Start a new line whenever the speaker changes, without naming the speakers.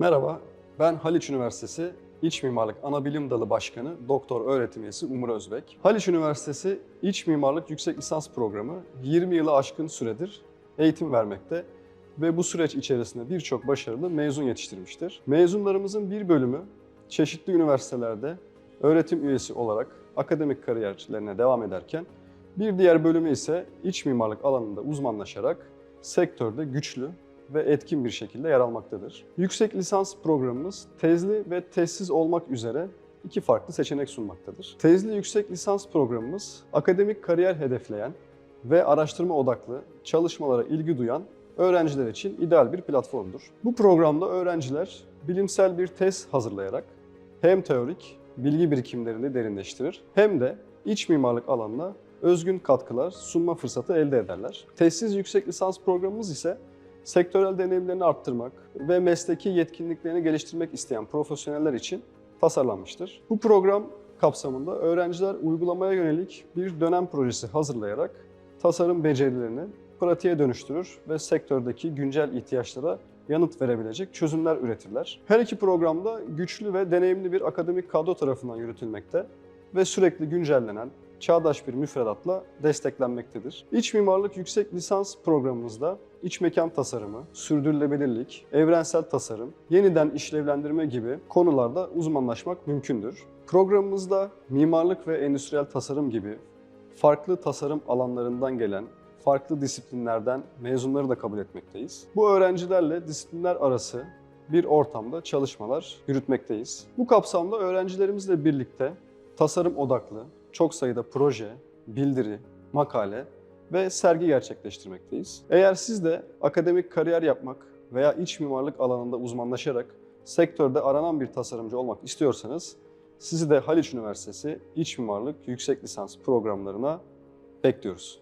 Merhaba, ben Haliç Üniversitesi İç Mimarlık Anabilim Dalı Başkanı Doktor Öğretim Üyesi Umur Özbek. Haliç Üniversitesi İç Mimarlık Yüksek Lisans Programı 20 yılı aşkın süredir eğitim vermekte ve bu süreç içerisinde birçok başarılı mezun yetiştirmiştir. Mezunlarımızın bir bölümü çeşitli üniversitelerde öğretim üyesi olarak akademik kariyerlerine devam ederken bir diğer bölümü ise iç mimarlık alanında uzmanlaşarak sektörde güçlü ve etkin bir şekilde yer almaktadır. Yüksek lisans programımız tezli ve tezsiz olmak üzere iki farklı seçenek sunmaktadır. Tezli yüksek lisans programımız akademik kariyer hedefleyen ve araştırma odaklı çalışmalara ilgi duyan öğrenciler için ideal bir platformdur. Bu programda öğrenciler bilimsel bir tez hazırlayarak hem teorik bilgi birikimlerini derinleştirir hem de iç mimarlık alanına özgün katkılar sunma fırsatı elde ederler. Tezsiz yüksek lisans programımız ise sektörel deneyimlerini arttırmak ve mesleki yetkinliklerini geliştirmek isteyen profesyoneller için tasarlanmıştır. Bu program kapsamında öğrenciler uygulamaya yönelik bir dönem projesi hazırlayarak tasarım becerilerini pratiğe dönüştürür ve sektördeki güncel ihtiyaçlara yanıt verebilecek çözümler üretirler. Her iki programda güçlü ve deneyimli bir akademik kadro tarafından yürütülmekte ve sürekli güncellenen, çağdaş bir müfredatla desteklenmektedir. İç mimarlık yüksek lisans programımızda iç mekan tasarımı, sürdürülebilirlik, evrensel tasarım, yeniden işlevlendirme gibi konularda uzmanlaşmak mümkündür. Programımızda mimarlık ve endüstriyel tasarım gibi farklı tasarım alanlarından gelen farklı disiplinlerden mezunları da kabul etmekteyiz. Bu öğrencilerle disiplinler arası bir ortamda çalışmalar yürütmekteyiz. Bu kapsamda öğrencilerimizle birlikte tasarım odaklı çok sayıda proje, bildiri, makale ve sergi gerçekleştirmekteyiz. Eğer siz de akademik kariyer yapmak veya iç mimarlık alanında uzmanlaşarak sektörde aranan bir tasarımcı olmak istiyorsanız sizi de Haliç Üniversitesi İç Mimarlık Yüksek Lisans programlarına bekliyoruz.